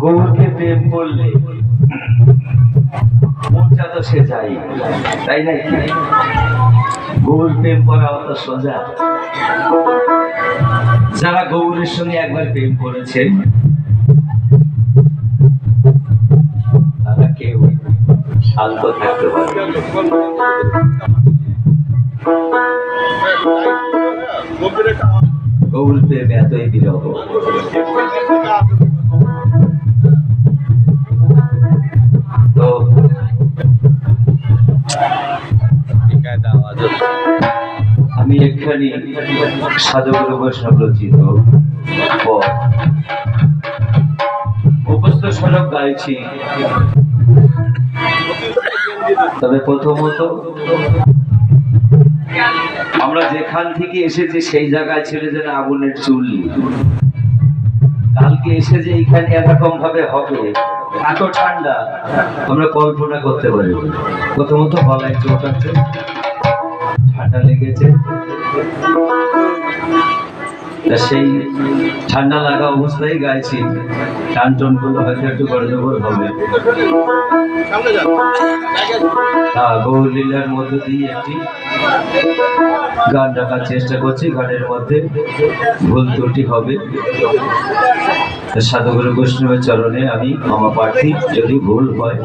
গৌরকে তো সে যাই তাই না? কি গৌর প্রেম করা অত সোজা। যারা গৌরের সঙ্গে একবার প্রেম করেছেন, তারা কেউ শান্ত থাকতে পারে। গৌর প্রেম এতই বিরহ তো আমি এখানে সাধুগুরু বৈষ্ণব রচিত মুখস্থ সড়ক গাইছি। তবে প্রথমত আমরা যেখান থেকে এসেছি, সেই জায়গায় ছেড়ে যেন আগুনের চুল্লি কালকে এসে যে এইখানে এরকম ভাবে হবে, এত ঠান্ডা, আমরা কল্পনা করতে পারি প্রথমত গলায় চোট আছে, ঠান্ডা লেগেছে। সেই ঠান্ডা লাগা অবস্থায় গাইছি। টান টনগুলো হয়তো একটু গড়জগড় হবে। গৌরলীলার মধ্যে দিয়ে একটি গান রাখার চেষ্টা করছি। গানের মধ্যে ভুল ত্রুটি হবে। সাধুগুরু বৈষ্ণবের চরণে আমি ক্ষমা প্রার্থী যদি ভুল হয়।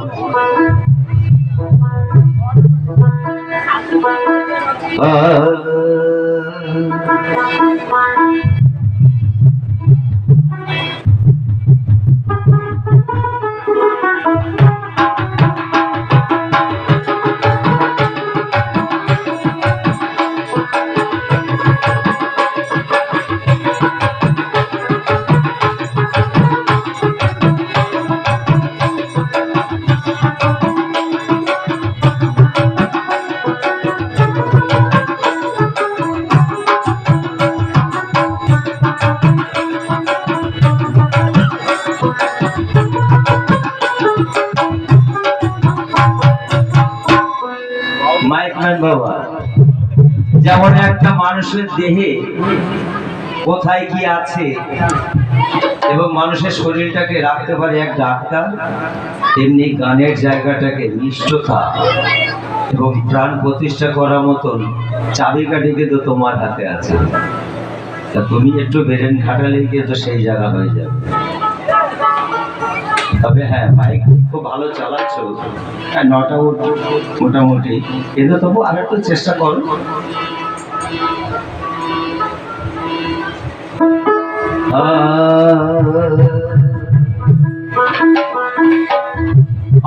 যেমন একটা মানুষের দেহে কোথায় কি আছে এবং মানুষের শরীরটাকে রাখতে পারে এক ডাক্তার, তেমনি গানের জায়গাটাকে নিষ্ঠতা এবং প্রাণ প্রতিষ্ঠা করার মতন চাবিকাঠি কিন্তু তোমার হাতে আছে। তা তুমি একটু বেরেন খাটালেই কিন্তু সেই জায়গা হয়ে যাবে। তবে হ্যাঁ বাইক খুব ভালো চালাচ্ছ। হ্যাঁ নটা মোটামুটি। কিন্তু তবু আর একটু চেষ্টা করো।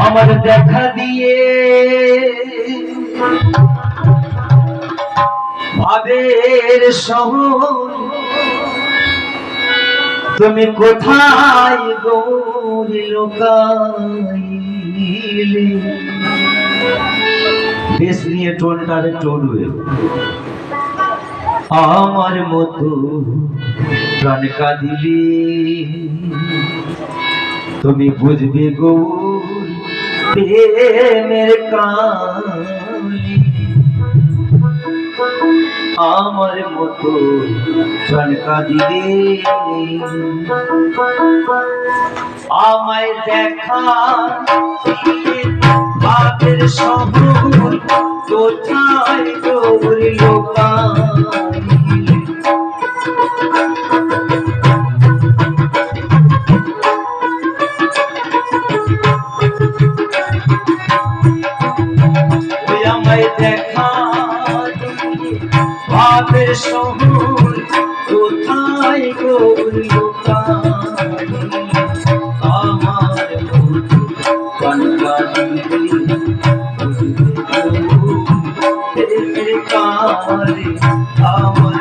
আমার দেখা দিয়ে ভাবের শহর তুমি কোথায় গৌরী লোকাইলে? বেশ নিয়ে টোনটারে টনবে আমার মতো প্রাণ কাঁদিলে। তুমি বুঝবে গৌর প্রেমের কালি আমার মতো প্রাণ কাঁদিলে আমায় দেখা ভাবের শহর আমায় দেখা শহর কোথায় লোকাইলে আমার আমার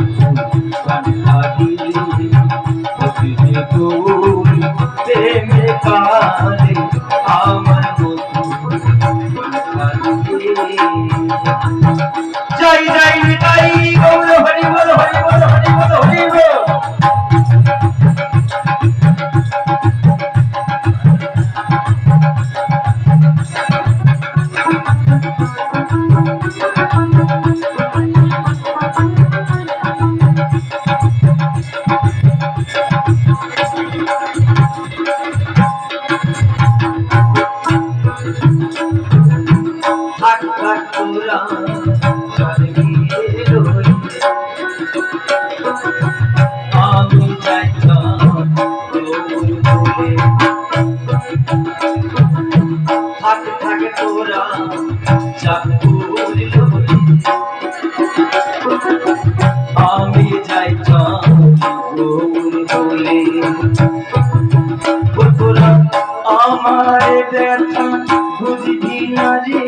গৌর প্রেমে কাঁদে আমি বলে। তোরা আমার ব্যথা, বুঝবি না রে।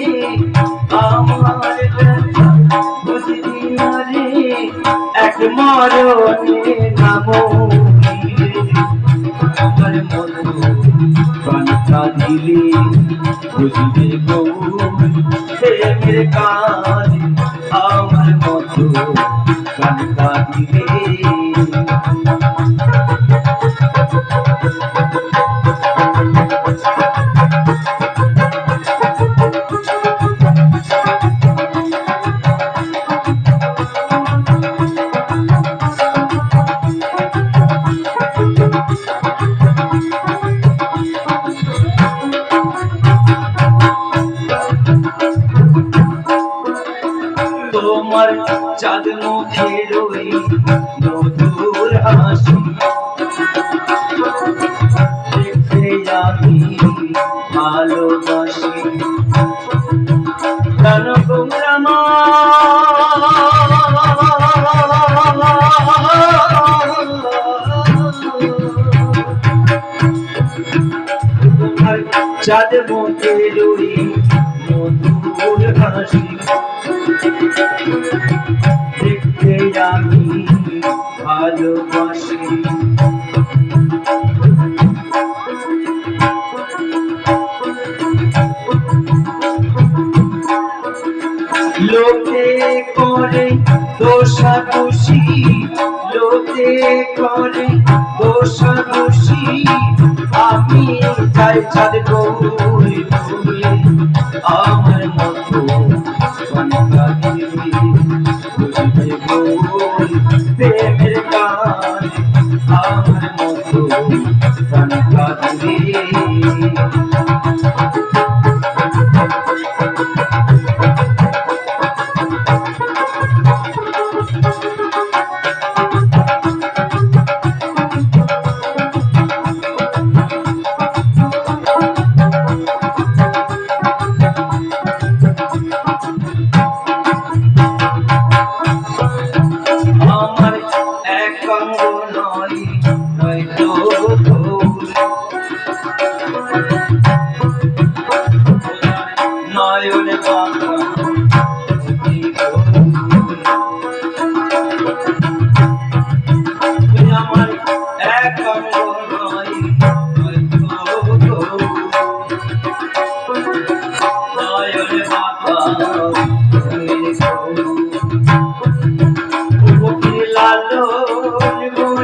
আমার ব্যথা, বুঝবি না রে। এক মরণে নামো বুঝবে গো। প্রেমের তোমার চাঁদ মুখের মধুর হাসি। দেখে আমি ভালোবাসি। গুমরামা তোমার চাঁদ মুখের ওই মধুর হাসি। দেখতে আমি ভালোবাসি। লোকে করে দোষাদোষী লোকে করে দোষাদোষী আমি চাই চাঁদ গৌরী প্রেমের গান আমার মতো কনকা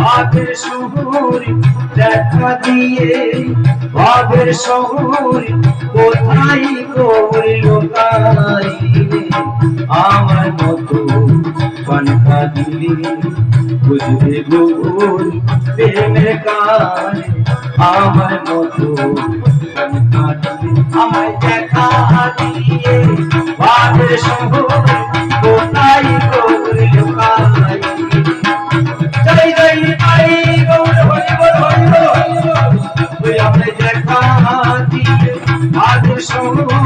ভাবের শহুর দেখা দিয়ে ভাবের শহুর কোথায় করল তাই? আমার মতো কনকা দিলি বুঝবে গোল প্রেমের আমার মতো কনকা দিলি আমায় দেখা দিয়ে ভাবের শহুর সৌরভ